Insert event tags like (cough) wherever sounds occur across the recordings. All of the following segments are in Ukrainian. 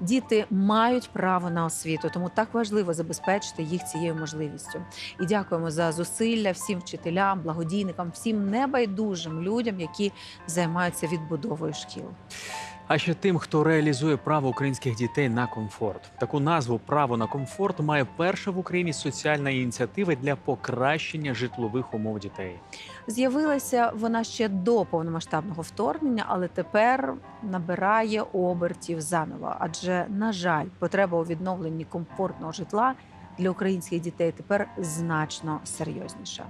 Діти мають право на освіту, тому так важливо забезпечити їх цією можливістю. І дякуємо за зусилля всім вчителям, благодійникам, всім небайдужим людям, які займаються відбудовою шкіл. А ще тим, хто реалізує право українських дітей на комфорт. Таку назву Право на комфорт має перша в Україні соціальна ініціатива для покращення житлових умов дітей. З'явилася вона ще до повномасштабного вторгнення, але тепер набирає обертів заново. Адже, на жаль, потреба у відновленні комфортного житла для українських дітей тепер значно серйозніша.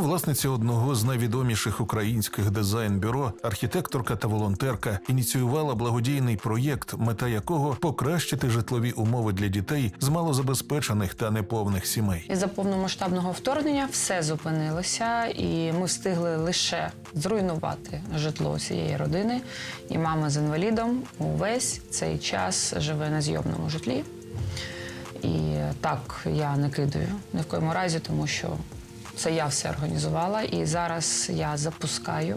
Власниця одного з найвідоміших українських дизайн-бюро, архітекторка та волонтерка, ініціювала благодійний проєкт, мета якого покращити житлові умови для дітей з малозабезпечених та неповних сімей. Із-за повномасштабного вторгнення все зупинилося, і ми встигли лише зруйнувати житло цієї родини. І мама з інвалідом увесь цей час живе на зйомному житлі. І так я не кидаю ні в коєму разі, тому що це я все організувала. І зараз я запускаю.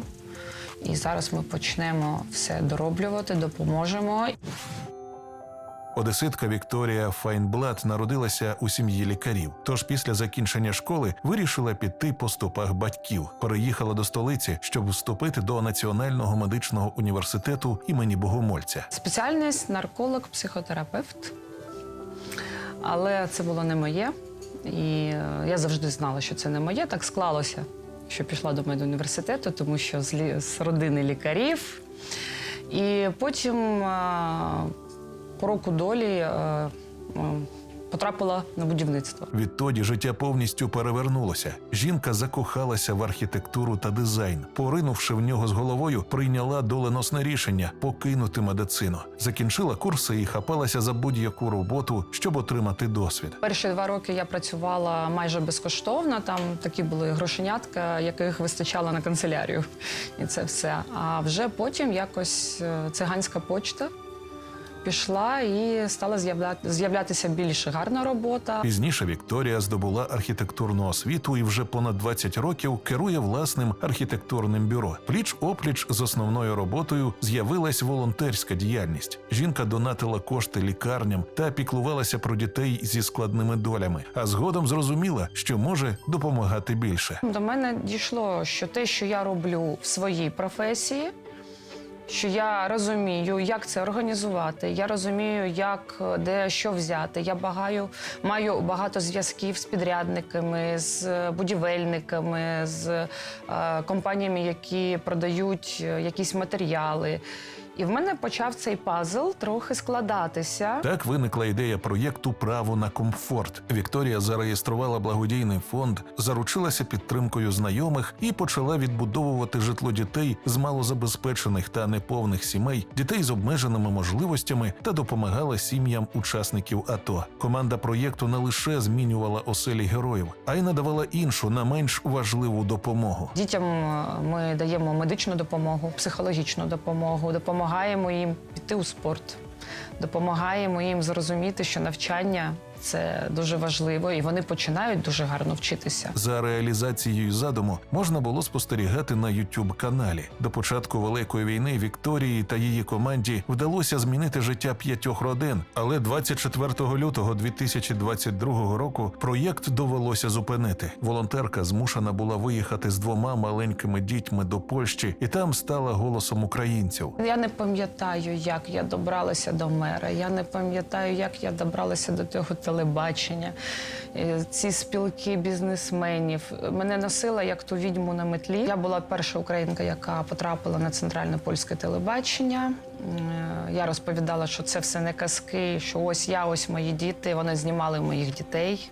І зараз ми почнемо все дороблювати, допоможемо. Одеситка Вікторія Файнблат народилася у сім'ї лікарів. Тож після закінчення школи вирішила піти по стопах батьків. Переїхала до столиці, щоб вступити до Національного медичного університету імені Богомольця. Спеціальність нарколог-психотерапевт. Але це було не моє. І е, я завжди знала, що це не моє. Так склалося, що пішла до медуніверситету, тому що з, лі- з родини лікарів. І потім е, по року долі е, потрапила на будівництво. Відтоді життя повністю перевернулося. Жінка закохалася в архітектуру та дизайн. Поринувши в нього з головою, прийняла доленосне рішення покинути медицину. Закінчила курси і хапалася за будь-яку роботу, щоб отримати досвід. Перші два роки я працювала майже безкоштовно. Там такі були грошенятка, яких вистачало на канцелярію. І це все. А вже потім якось е, циганська почта пішла і стала з'явля- з'являтися більш гарна робота. Пізніше Вікторія здобула архітектурну освіту і вже понад 20 років керує власним архітектурним бюро. Пліч опліч з основною роботою з'явилась волонтерська діяльність. Жінка донатила кошти лікарням та піклувалася про дітей зі складними долями. А згодом зрозуміла, що може допомагати більше. До мене дійшло, що те, що я роблю в своїй професії, що я розумію, як це організувати. Я розумію, як е, де що взяти. Я багаю, маю багато зв'язків з підрядниками, з е, будівельниками, з е, компаніями, які продають е, якісь матеріали. І в мене почав цей пазл трохи складатися. Так виникла ідея проєкту Право на комфорт. Вікторія зареєструвала благодійний фонд, заручилася підтримкою знайомих і почала відбудовувати житло дітей з малозабезпечених та неповних сімей, дітей з обмеженими можливостями та допомагала сім'ям учасників АТО. Команда проєкту не лише змінювала оселі героїв, а й надавала іншу, не менш важливу допомогу. Дітям е, ми даємо медичну допомогу, психологічну допомогу, допомагаємо їм піти у спорт, допомагаємо їм зрозуміти, що навчання це дуже важливо, і вони починають дуже гарно вчитися. За реалізацією задуму можна було спостерігати на youtube каналі. До початку великої війни Вікторії та її команді вдалося змінити життя п'ятьох родин. Але 24 лютого 2022 року проєкт довелося зупинити. Волонтерка змушена була виїхати з двома маленькими дітьми до Польщі, і там стала голосом українців. Я не пам'ятаю, як я добралася до мера. Я не пам'ятаю, як я добралася до того телебачення. Е, Ці спілки бізнесменів мене носила як ту відьму на метлі. Я була перша українка, яка потрапила на центральне польське телебачення. Е, Я розповідала, що це все не казки, що ось я, ось мої діти. Вони знімали моїх дітей.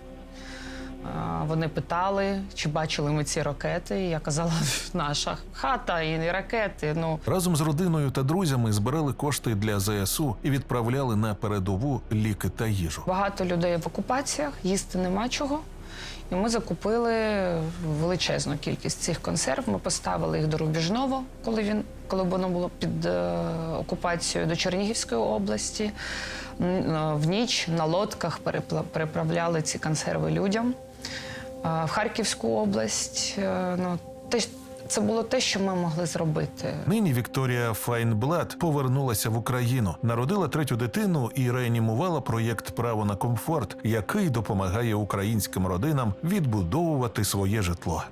Вони питали, чи бачили ми ці ракети. І я казала, (laughs) наша хата і ракети. Ну Разом з родиною та друзями збирали кошти для ЗСУ і відправляли на передову ліки та їжу. багато людей в окупаціях, їсти нема чого. І ми закупили величезну кількість цих консерв. Ми поставили їх до Рубіжного, коли він коли воно було під е, окупацією до Чернігівської області. Е, В ніч на лодках переправляли ці консерви людям. В Харківську область. Е, Ну, те, Це було те, що ми могли зробити. Нині Вікторія Файнблад повернулася в Україну, народила третю дитину і реанімувала проєкт Право на комфорт, який допомагає українським родинам відбудовувати своє житло.